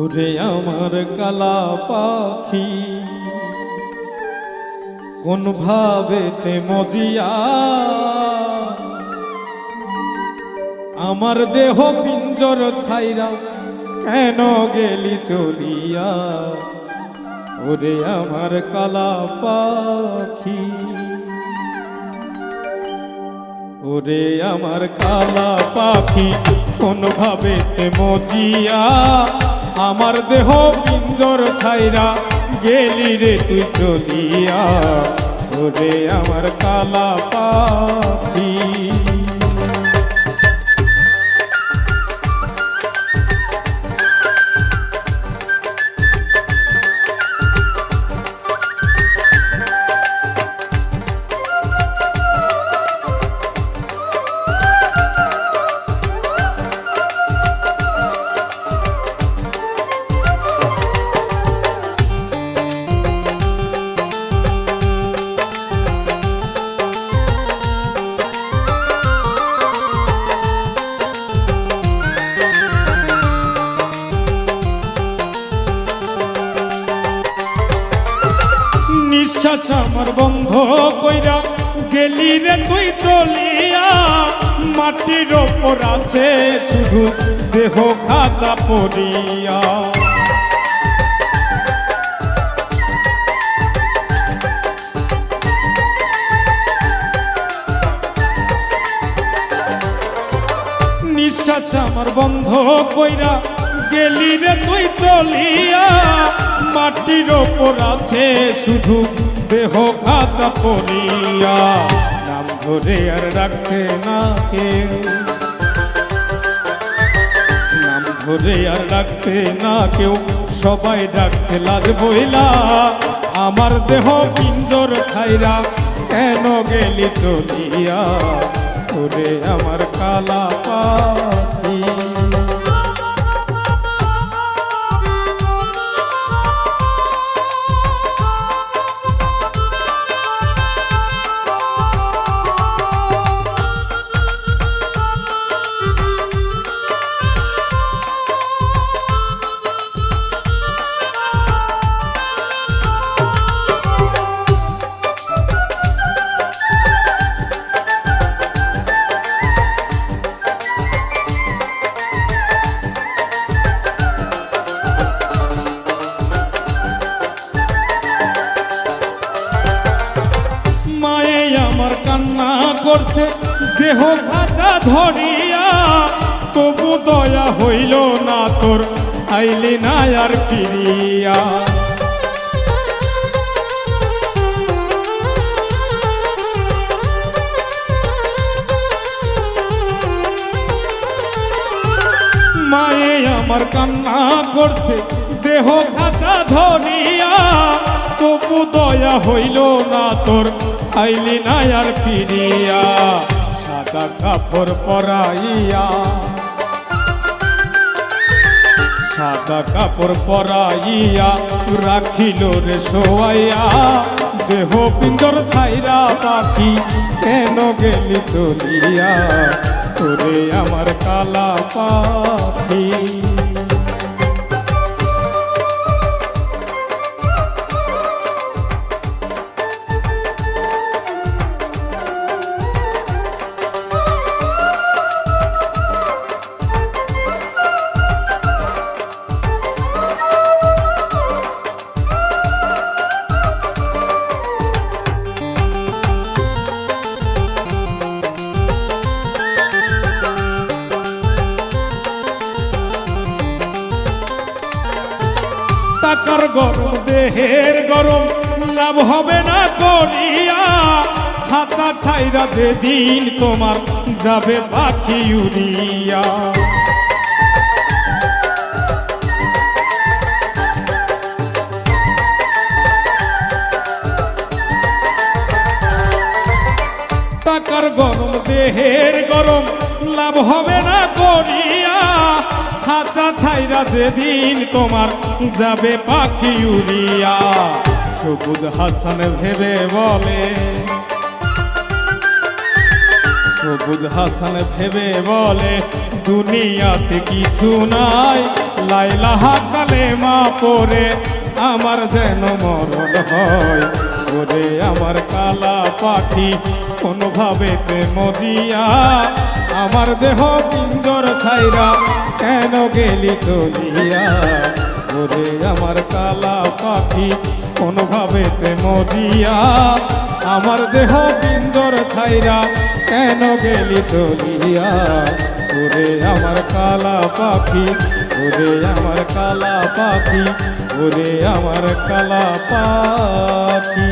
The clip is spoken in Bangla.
ওরে আমার কালা পাখি, কোন ভাবেতে মজিয়া? আমার দেহ পিঞ্জর ছাইরা কেন গেলি চলিয়া ওরে আমার কালা পাখি, ওরে আমার কালা পাখি, কোন ভাবেতে মজিয়া? আমার দেহ পিঞ্জর ছাইরা গেলি রে তুই চলিয়া। ওরে আমার কালা পাখি নিঃশ্বাস আমার বন্ধ কইরা গেলি রে তুই চলিয়া। মাটির ওপর আছে শুধু দেহ খাজা পড়িয়া। নিঃশ্বাস আমার বন্ধ কইরা গেলি রে তুই চলিয়া। মাটির ওপর আছে শুধু দেহ কাঁচা পড়িয়া। নাম ধরে আর রাখছে না কেউ। নাম ধরে আর রাখছে না কেউ। সবাই ডাকছে লাজ বইলা। আমার দেহ পিঞ্জর ছাইরা কেন গেলি চলিয়া? ওরে আমার কালা পাখি। কান্না করছে, দেহ ভাজা ধরিয়া, তবু দয়া হইল না তোর, আইলি না আর ফিরিয়া। মায়ে আমার কান্না করছে, দেহ খাঁচা ধরিয়া তবু দয়া হইল না তোর। আইলি না আর ফিরিয়া, সাদা কাপড় পরাইয়া। সাদা কাপড় পরাইয়া রাখিল রে সোয়াইয়া। দেহ পিঞ্জর ছাইরা পাখি কেন গেলি চলিয়া? তোরে আমার কালা পাখি। টাকার গরম, দেহের গরম। লাভ হবে না করিয়া হাতা ছাইরা যেদিন তোমার যাবে পাখি উড়িয়া। টাকার গরম, দেহের গরম, লাভ হবে না করিয়া খাঁচা ছাইরা যেদিন তোমার যাবে পাখি উড়িয়া, সবুজ হাসান ভেবে বলে। সবুজ হাসান ভেবে বলে, দুনিয়াতে কিছু নাই। লাইলাহা কালে মা পরে আমার যেন মরণ হয়। ওরে আমার কালা পাখি, কোনোভাবে মজিয়া আমার দেহ পিঞ্জর ছাইরা কেন গেলি চলিয়া? ওরে আমার কালা পাখি, কোনোভাবে মজিয়া আমার দেহ পিঞ্জর ছাইরা কেন গেলি চলিয়া? ওরে আমার কালা পাখি, ওরে আমার কালা পাখি ওরে আমার কালা পাখি।